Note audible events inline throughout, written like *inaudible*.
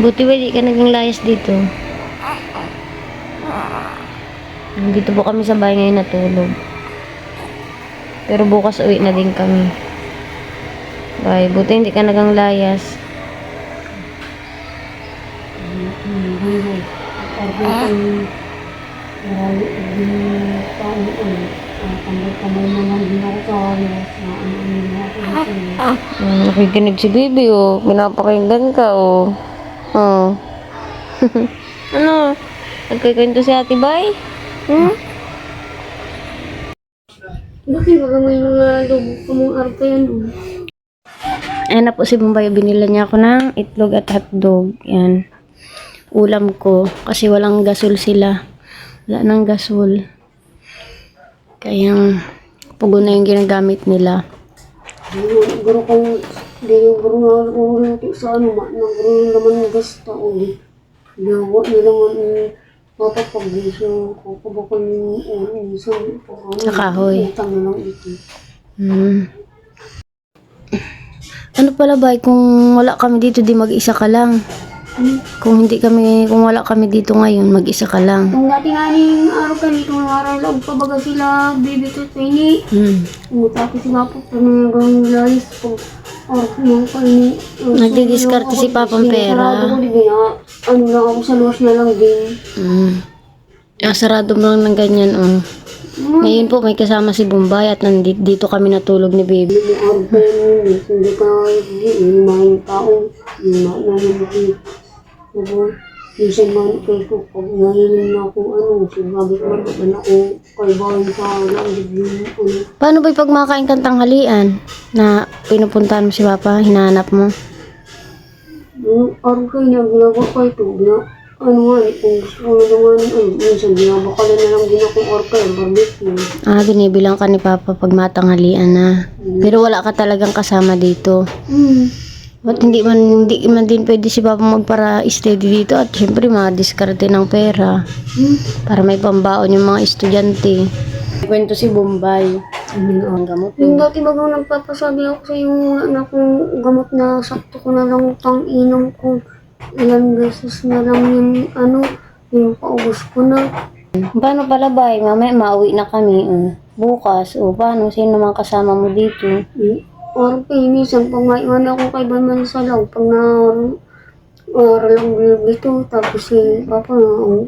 Buti ba di ka naging layas dito? Dito po kami sa bahay ngayon natulog. Pero bukas uwi na din kami. Bye. Buti hindi ka nagang layas. Hmm, nakikinig si Bibi, oh. Pinapakinggan ka, oh. Oh. *laughs* ano? Nagkikwento si Ate Bay? Hmm? Bakit ba may mga lobo ko mong arpa yan? oh? Ayan na po si Bombay. Binila niya ako ng itlog at hotdog. Yan. Ulam ko. Kasi walang gasol sila. Wala nang gasol. Kaya pugo na yung ginagamit nila. Guro kong, di yung guro nga kung luto sa ano, ma, na guro naman ng gasta o di. Gawa nila man yung mapapagisyo ko, kabakal yung ulo, isang Sa kahoy. Utang na lang ito. Hmm. Ano pala ba kung wala kami dito di mag-isa ka lang? Kung hindi kami, kung wala kami dito ngayon, mag-isa ka lang. Kung dati nga ning araw ka nito, ng araw lang pa baga sila, baby to tini. Hmm. Tapos nga po, panagang layas po. Or kung kayo Nagdidiskarte si Papang pera. Ano lang ako sa luwas na lang din. Hmm. Ah, sarado mo lang ng ganyan, oh. Ngayon po, may kasama si Bombay at nandito dito kami natulog ni Baby. Hindi yun, hindi ka, hindi, mga yung mga nangyayari. Ako, minsan man ko, pag nangyayari na ako, ano, sinabi ko man, man ako, kalbahan sa langit yung, ano, Paano ba pag makain kang tanghalian na pinupuntahan mo si Papa, hinahanap mo? yung araw kayo na ginagawa ko ito, gina, ano nga, kung gusto ko na naman, ano, minsan ginabakalan na lang din akong orka, yung barbecue. Ah, binibilang ka ni Papa pag matanghalian na. Pero wala ka talagang kasama dito. Hmm. Ba't hindi man, hindi man din pwede si Papa magpara steady dito at syempre mga diskarte ng pera Hmm. para may pambaon yung mga estudyante. Kwento si Bombay. Ang gamot Yung dati bagang nagpapasabi ako sa yung anak kong gamot na sakto ko na lang pang inom ko. Ilang beses na lang yung ano, yung paubos ko na. Paano pala ba? Mamaya mauwi na kami. oh. Bukas. O paano? Sino naman kasama mo dito? Or pinisan, pag maiwan ako kay Balman sa law, pag na oral lang dito, tapos si Papa, ang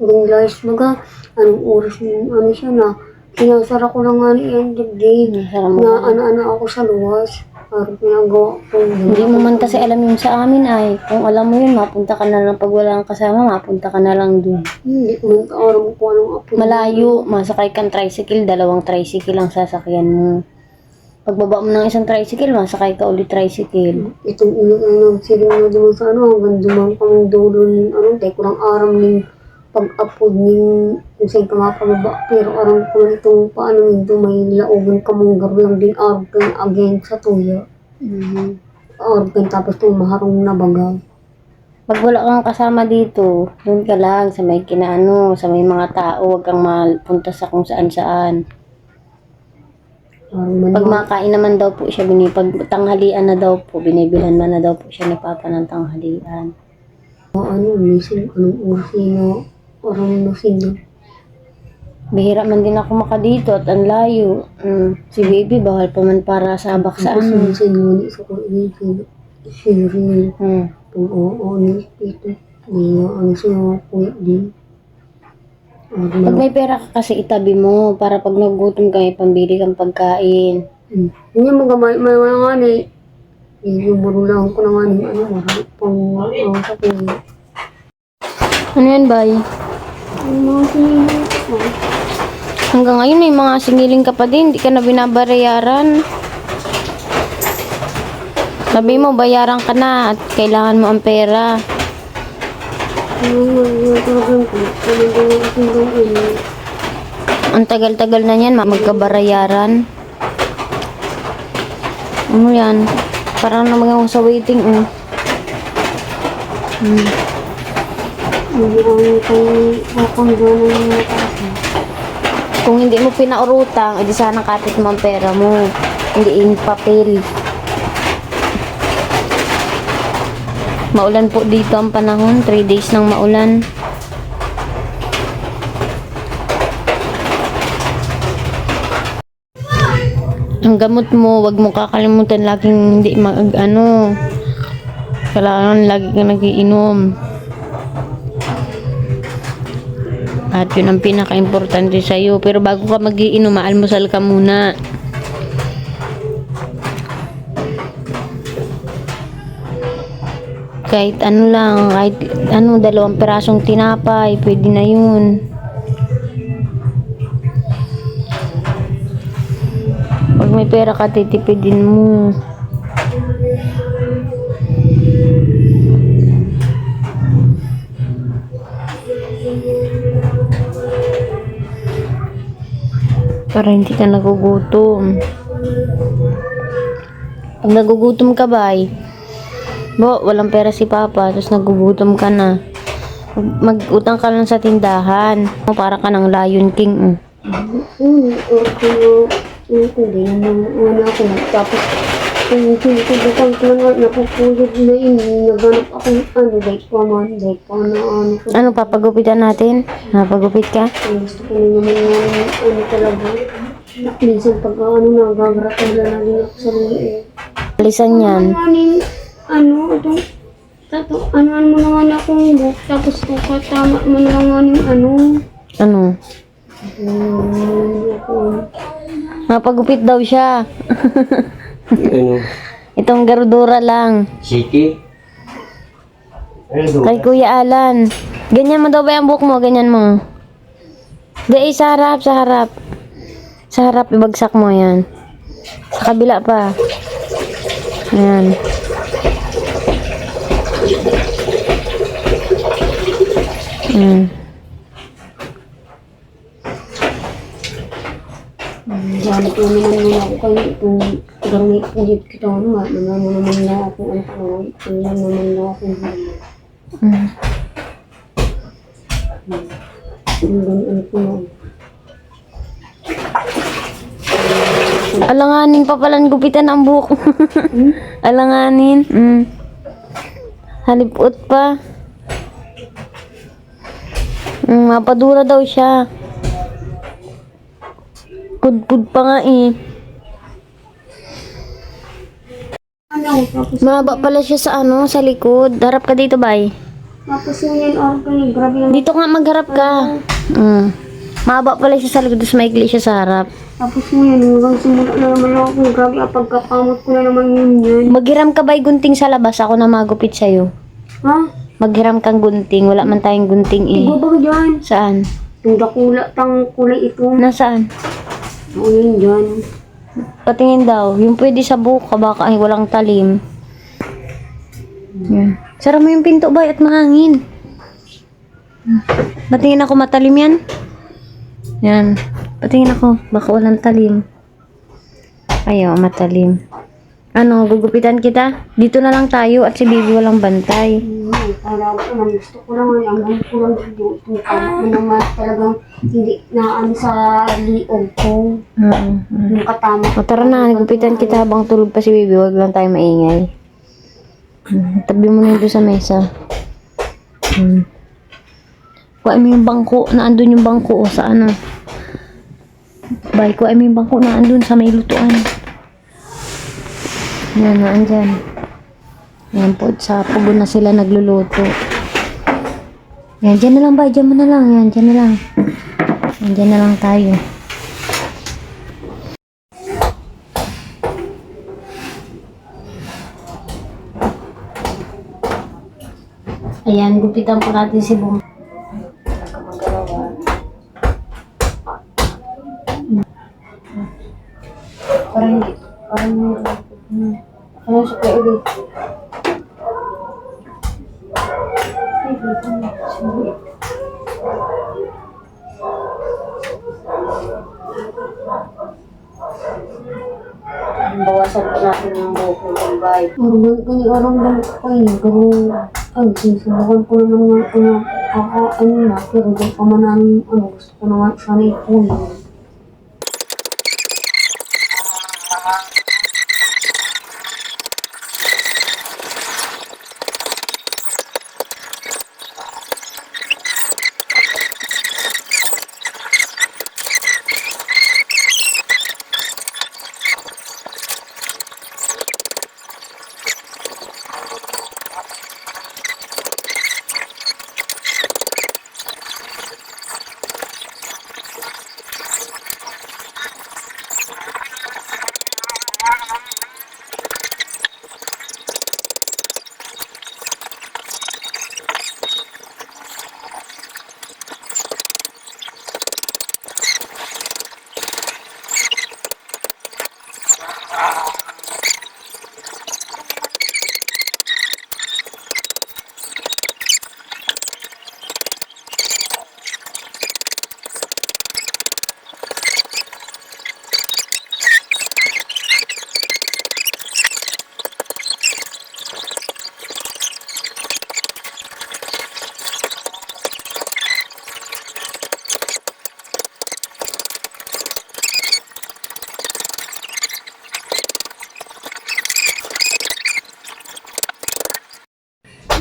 pang guys maga, anong oras yung ano siya na, sinasara ko lang nga yung dibdib, na ano-ano ako sa luwas, or pinagawa ko. Hindi mo man kasi alam yung sa amin ay. Kung alam mo yun, mapunta ka na lang. Pag wala kang kasama, mapunta ka na lang dun. Hindi ko man alam kung anong apo. Malayo, masakay kang tricycle, dalawang tricycle ang sasakyan mo. Pagbaba mo ng isang tricycle, masakay ka ulit tricycle. Itong ano, siling na duman sa ano, hanggang duman kang dulo ng ano, dahil ko lang aram ng pag-upload ng kung saan ka nga pababa. Pero aram ko na itong paano nito, may laugan ka mong lang din ka again sa tuya. Aram ka tapos itong maharong na baga. Pag wala kang kasama dito, doon ka lang sa may kinaano, sa may mga tao, huwag kang mapunta sa kung saan saan. Aram man Pag ma- makain naman daw po siya, bini, pag tanghalian na daw po, binibilan man na daw po siya ni Papa ng tanghalian. ano, minsan, anong oras na aram na sino. Bihira man din ako makadito at ang layo. Mm, si baby, bawal pa man para sa Tapos ano. minsan yun, isa ko inisip, sharing. Hmm. Kung oo, ano, ito. Hindi nga, ano siya, kuya din. At Pag may pera ka kasi itabi mo para pag nagutom ka, may pambili kang pagkain. Hmm. Hindi mga may, may mga nga ni, ibuburo lang ko na nga ni, ano, marami pang, ano, sa kuya. Ano yan, bay? Ko. Hanggang ngayon may mga singiling ka pa din, hindi ka na binabayaran. Sabi mo, bayaran ka na at kailangan mo ang pera. Ano nga, yung program ko, ano ba yung aking gawin? Ang tagal-tagal na yan, ma- magkabarayaran. Ano yan? Parang naman ako sa waiting, mataas. Kung hindi mo pinaurutang, edi sana kapit mo ang pera mo. Hindi in papel. Maulan po dito ang panahon. 3 days nang maulan. Ang gamot mo, wag mo kakalimutan laging hindi mag ano. Kailangan lagi kang nagiinom. At yun ang pinaka-importante sa'yo. Pero bago ka magiinom, maalmusal ka muna. Kahit ano lang, kahit ano, dalawang perasong tinapay, pwede na yun. Pag may pera ka, titipidin mo. Para hindi ka nagugutom. Pag nagugutom ka ba, Bo, walang pera si Papa, tapos nagugutom ka na. Mag- Mag-utang ka lang sa tindahan. Para ka ng Lion King. mm. Okay. Hmm, hindi wala ako. Tapos, kung sinusubukan ko na napupulot na ini, naganap ako ng ano, dahil pa man, na ano papagupitan natin? Napagupit ka? Gusto ko na naman yung ano talaga. Minsan pag ano, nagagratan na lang ako sa liit. Alisan yan. Ano, ano, ito, tato, ano, ano mo naman akong book, tapos ko katama mo naman yung ano. Ano? Hmm, ako, Napagupit daw siya. Ano? *laughs* Itong garudura lang. City? Ano? Kay Kuya Alan. Ganyan mo daw ba yung buhok mo? Ganyan mo. Di, sa harap, sa harap. Sa harap, ibagsak mo yan. Sa kabila pa. Ayan. Ayan. Gamit mo naman muna ako kayo kung gamit ulit kita nga. Naman mo naman na ako ang pangalan. Kung yan naman na ako. Mm. Yung ganun ko na. Alanganin pa palang gupitan ang buhok. *laughs* Alanganin. Mm. Halipot pa. Mm, mapadura daw siya. Pudpud pa nga eh. Mahaba pala siya sa ano, sa likod. Harap ka dito, bay. tapos yun kayo, grabe naman. Dito nga magharap ka. Mm. Mahaba pala siya sa likod, tapos maikli siya sa harap. Tapos ngayon, hanggang simula na naman ako, grabe, ah, pagkakamot ko na naman yun yan. Maghiram ka bay gunting sa labas, ako na magupit sa'yo. Ha? Maghiram kang gunting, wala man tayong gunting eh. Iba ba dyan? Saan? Yung dakula, tang kulay ito. Nasaan? Oo, yun dyan. Patingin daw, yung pwede sa buka, baka ay walang talim. Yan. Sara mo yung pinto ba at mahangin. Patingin ako matalim yan. Yan. Patingin ako, baka walang talim. Ayaw, matalim. Ano, gugupitan kita? Dito na lang tayo at si baby walang bantay. Hmm, Para ko naman, gusto ko lang, hanggang ko lang dito. Itong kamot mo naman talagang hindi na ano sa liog ko. Mm, mm. Yung katama. O tara na, gupitan kita habang tulog pa si baby. Huwag lang tayo maingay. Mm, tabi mo na doon sa mesa. Mm. Kuha mo yung bangko. Naandun yung bangko o sa ano. Bay, kuha mo yung bangko. Naandun sa may lutuan. Yan, naandyan. Yan po, sa pugo na sila nagluluto. Yan, dyan na lang ba? Dyan mo na lang. Yan, dyan na lang. Yan, dyan na lang tayo. Ayan, gupitan po natin si Bum. Parang. Parang. Ano siya kayo dito Bawasan po natin yung buhok ng Bombay. Arang kani arang lang kayo. Pero, ay, sinusubukan ko naman nga na ako, ano na, pero di pa man namin, ano, gusto ko naman sana ipunin.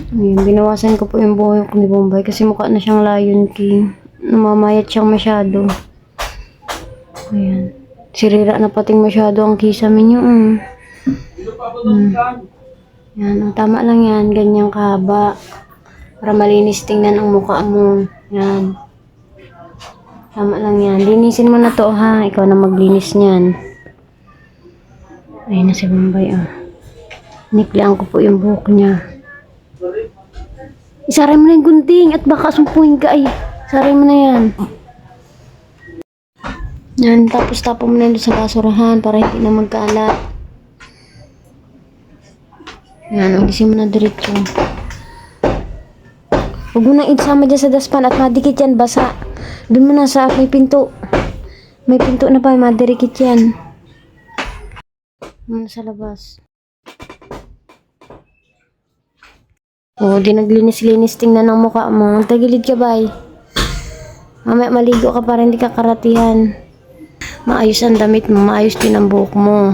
Ayun, binawasan ko po yung buhok ni Bombay kasi mukha na siyang Lion King. Namamayat siyang masyado. Ayan. Sirira na pating masyado ang kisame niyo. Mm. Mm. Yan, ang tama lang yan. Ganyang kahaba. Para malinis tingnan ang mukha mo. Yan. Tama lang yan. Linisin mo na to ha. Ikaw na maglinis niyan. Ayun na si Bombay ah. Niklaan ko po yung buhok niya. Isaray mo na yung gunting at baka sumpuin ka ay. Saray mo na yan. Yan, tapos tapo mo na doon sa basurahan para hindi na magkaalat. Yan, ulisin mo na diretso. Huwag mo nang isama dyan sa daspan at madikit yan, basa. Doon mo na sa may pinto. May pinto na pa, madirikit yan. Muna sa labas. Oo, di naglinis-linis tingnan ng mukha mo. Tagilid ka, bay. Mamaya maligo ka para hindi ka karatihan. Maayos ang damit mo, maayos din ang buhok mo.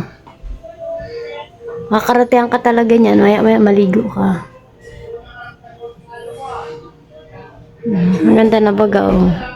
Kakaratihan ka talaga niyan, maya maya maligo ka. Hmm, Ang ganda na baga, oh.